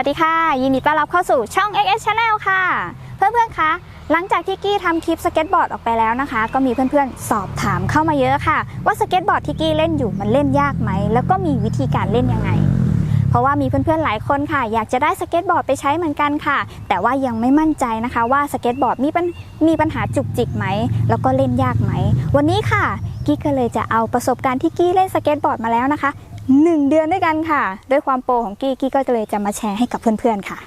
สวัสดีค่ะ ยินดีต้อนรับเข้าสู่ช่อง XS Channel ค่ะ เพื่อนๆคะหลังจากที่กี้ทำคลิปสเก็ตบอร์ดออกไปแล้วนะคะ ก็มีเพื่อนๆ สอบถามเข้ามาเยอะค่ะ ว่าสเก็ตบอร์ดที่กี้เล่นอยู่มันเล่นยากไหม แล้วก็มีวิธีการเล่นยังไง เพราะว่ามีเพื่อนๆหลายคนค่ะ อยากจะได้สเก็ตบอร์ดไปใช้เหมือนกันค่ะ แต่ว่ายังไม่มั่นใจนะคะว่าสเก็ตบอร์ดมีปัญมีปัญหาจุกจิกไหม แล้วก็เล่นยากไหม วันนี้ค่ะ กี้ก็เลยจะเอาประสบการณ์ที่กี้เล่นสเก็ตบอร์ดมาแล้วนะคะ 1 เดือนด้วยกันค่ะ ด้วยความโปรของกี้กี้ก็เลยจะมาแชร์ให้กับเพื่อนๆค่ะ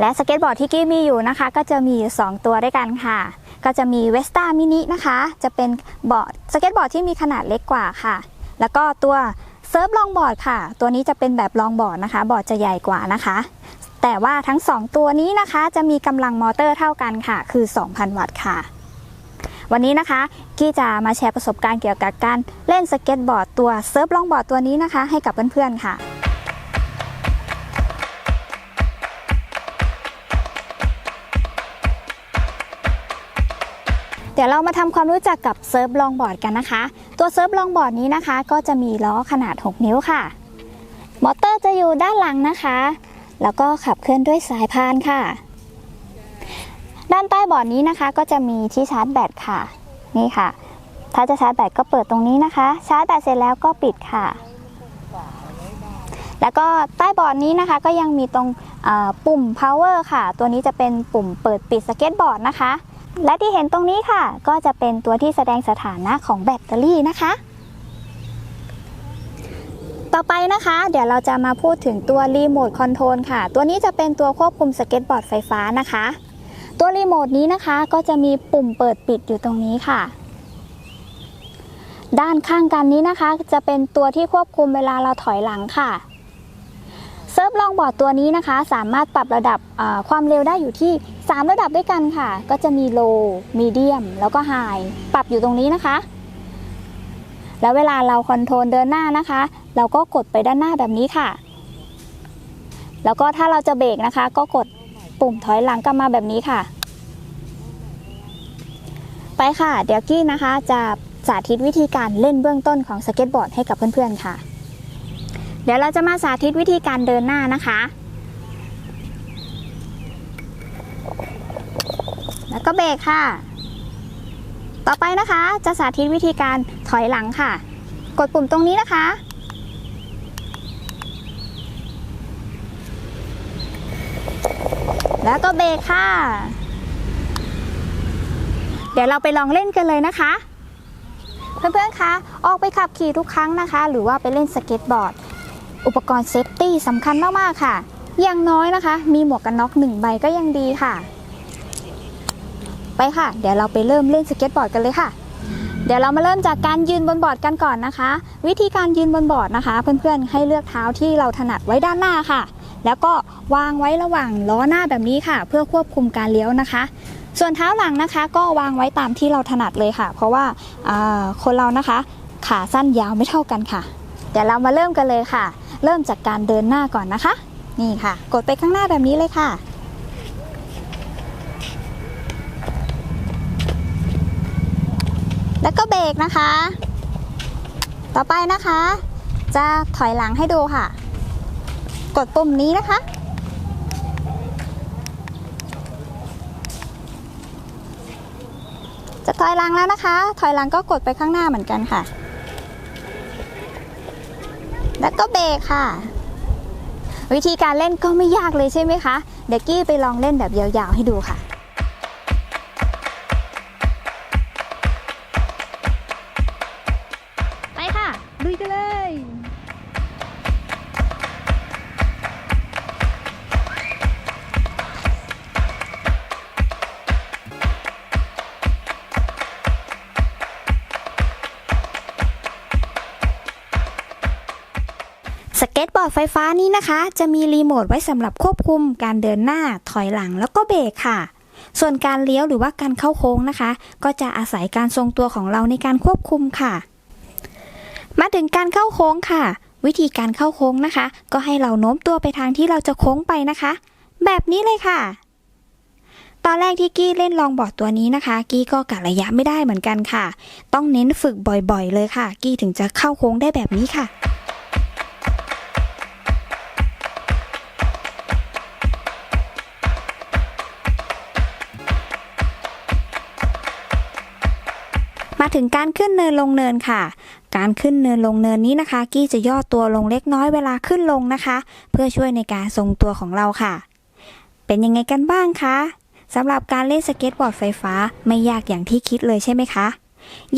และสเก็ตบอร์ดที่กี้มีอยู่นะคะ ก็จะมีอยู่ 2 ตัวด้วยกันค่ะ ก็จะมีเวสต้ามินินะคะ จะเป็นบอร์ดสเก็ตบอร์ดที่มีขนาดเล็กกว่าค่ะ แล้วก็ตัวเซิร์ฟลองบอร์ดค่ะ ตัวนี้จะเป็นแบบลองบอร์ดนะคะ บอร์ดจะใหญ่กว่านะคะ แต่ว่าทั้ง 2 ตัวนี้นะคะ จะมีกำลังมอเตอร์เท่ากันค่ะ คือ 2,000 วัตต์ค่ะ วันนี้นะคะ กี้จะมาแชร์ประสบการณ์เกี่ยวกับการเล่นสเก็ตบอร์ดตัวเซิร์ฟลองบอร์ดตัวนี้นะคะ ให้กับเพื่อนๆค่ะเดี๋ยวเรามาทำความรู้จักกับเซิร์ฟลองบอร์ดกันนะคะ ตัวเซิร์ฟลองบอร์ดนี้นะคะ ก็จะมีล้อขนาด 6 นิ้วค่ะ มอเตอร์จะอยู่ด้านหลังนะคะ แล้วก็ขับเคลื่อนด้วยสายพานค่ะ ด้านใต้บอร์ดนี้นะคะ ก็จะมีที่ชาร์จแบตค่ะ นี่ค่ะ ถ้าจะชาร์จแบตก็เปิดตรงนี้นะคะ ชาร์จแบตเสร็จแล้วก็ปิดค่ะ แล้วก็ใต้บอร์ดนี้นะคะ ก็ยังมีตรงปุ่ม power ค่ะ ตัวนี้จะเป็นปุ่มเปิดปิดสเก็ตบอร์ดนะคะ และที่เห็นตรงนี้ค่ะ ก็จะเป็นตัวที่แสดงสถานะของแบตเตอรี่นะคะ ต่อไปนะคะ เดี๋ยวเราจะมาพูดถึงตัวรีโมทคอนโทรลค่ะ ตัวนี้จะเป็นตัวควบคุมสเก็ตบอร์ดไฟฟ้านะคะ ตัวรีโมทนี้นะคะก็จะมีปุ่มเปิดปิดอยู่ตรงนี้ค่ะ ด้านข้างกันนี้นะคะ จะเป็นตัวที่ควบคุมเวลาเราถอยหลังค่ะเซิร์ฟลองบอร์ดตัวนี้นะคะ สามารถปรับระดับความเร็วได้อยู่ที่ 3 ระดับด้วยกันค่ะ ก็จะมี low medium แล้วก็ high ปรับอยู่ตรงนี้นะคะ แล้วเวลาเราคอนโทรลเดินหน้านะคะ เราก็กดไปด้านหน้าแบบนี้ค่ะ แล้วก็ถ้าเราจะเบรกนะคะ ก็กด ปุ่มถอยหลังกลับมาแบบนี้ค่ะ ไปค่ะ เดี๋ยวกี้นะคะจะสาธิตวิธีการเล่นเบื้องต้นของสเก็ตบอร์ดให้กับเพื่อนๆค่ะ เดี๋ยวเราจะมาสาธิตวิธีการเดินหน้านะคะ แล้วก็เบรกค่ะ ต่อไปนะคะจะสาธิตวิธีการถอยหลังค่ะ กดปุ่มตรงนี้นะคะ แล้วก็เบรกค่ะ เดี๋ยวเราไปลองเล่นกันเลยนะคะ เพื่อนๆ คะ ออกไปขับขี่ทุกครั้งนะคะ หรือว่าไปเล่นสเก็ตบอร์ด อุปกรณ์เซฟตี้สำคัญมากๆ ค่ะ อย่างน้อยนะคะ มีหมวกกันน็อกหนึ่งใบก็ยังดีค่ะ ไปค่ะ เดี๋ยวเราไปเริ่มเล่นสเก็ตบอร์ดกันเลยค่ะเดี๋ยวเรามาเริ่มจากการยืนบนบอร์ดกันก่อนนะคะ วิธีการยืนบนบอร์ดนะคะ เพื่อนๆให้เลือกเท้าที่เราถนัดไว้ด้านหน้าค่ะ แล้วก็วางไว้ระหว่างล้อหน้าแบบนี้ค่ะ เพื่อควบคุมการเลี้ยวนะคะ ส่วนเท้าหลังนะคะ ก็วางไว้ตามที่เราถนัดเลยค่ะ เพราะว่าคนเรานะคะขาสั้นยาวไม่เท่ากันค่ะ เดี๋ยวเรามาเริ่มกันเลยค่ะ เริ่มจากการเดินหน้าก่อนนะคะ นี่ค่ะ กดไปข้างหน้าแบบนี้เลยค่ะแล้วก็เบรกนะคะ ต่อไปนะคะ จะถอยหลังให้ดูค่ะ กดปุ่มนี้นะคะ จะถอยหลังแล้วนะคะ ถอยหลังก็กดไปข้างหน้าเหมือนกันค่ะ แล้วก็เบรกค่ะ วิธีการเล่นก็ไม่ยากเลยใช่ไหมคะ เดี๋ยวกี้ไปลองเล่นแบบยาวๆให้ดูค่ะไปค่ะลุยกันเลย สเก็ตบอร์ดไฟฟ้านี้นะคะ จะมีรีโมทไว้สำหรับควบคุมการเดินหน้าถอยหลังแล้วก็เบรกค่ะ ส่วนการเลี้ยวหรือว่าการเข้าโค้งนะคะ ก็จะอาศัยการทรงตัวของเราในการควบคุมค่ะ มาถึงการเข้าโค้งค่ะ วิธีการเข้าโค้งนะคะ ก็ให้เราโน้มตัวไปทางที่เราจะโค้งไปนะคะ แบบนี้เลยค่ะ ตอนแรกที่กี้เล่นลองบอร์ดตัวนี้นะคะ กี้ก็กะระยะไม่ได้เหมือนกันค่ะ ต้องเน้นฝึกบ่อยๆ เลยค่ะ กี้ถึงจะเข้าโค้งได้แบบนี้ค่ะ มาถึงการขึ้นเนินลงเนินค่ะ การขึ้นเนินลงเนินนี้นะคะ กี้จะย่อตัวลงเล็กน้อยเวลาขึ้นลงนะคะ เพื่อช่วยในการทรงตัวของเราค่ะ เป็นยังไงกันบ้างคะสำหรับการเล่นสเก็ตบอร์ดไฟฟ้าไม่ยากอย่างที่คิดเลยใช่ไหมคะ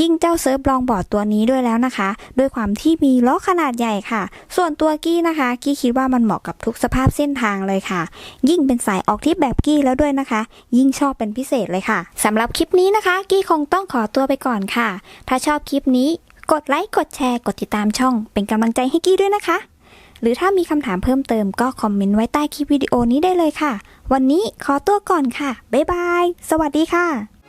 ยิ่งเจ้าเซิร์ฟลองบอร์ดตัวนี้ด้วยแล้วนะคะ ด้วยความที่มีล้อขนาดใหญ่ค่ะ ส่วนตัวกี้นะคะ กี้คิดว่ามันเหมาะกับทุกสภาพเส้นทางเลยค่ะ ยิ่งเป็นสายออกทริปแบบกี้แล้วด้วยนะคะ ยิ่งชอบเป็นพิเศษเลยค่ะสำหรับคลิปนี้นะคะ กี้คงต้องขอตัวไปก่อนค่ะ ถ้าชอบคลิปนี้ กดไลค์กดแชร์กดติดตามช่อง เป็นกำลังใจให้กี้ด้วยนะคะหรือถ้ามีคำถามเพิ่มเติมก็คอมเมนต์ไว้ใต้คลิปวิดีโอนี้ได้เลยค่ะ วันนี้ขอตัวก่อนค่ะ บ๊ายบาย สวัสดีค่ะ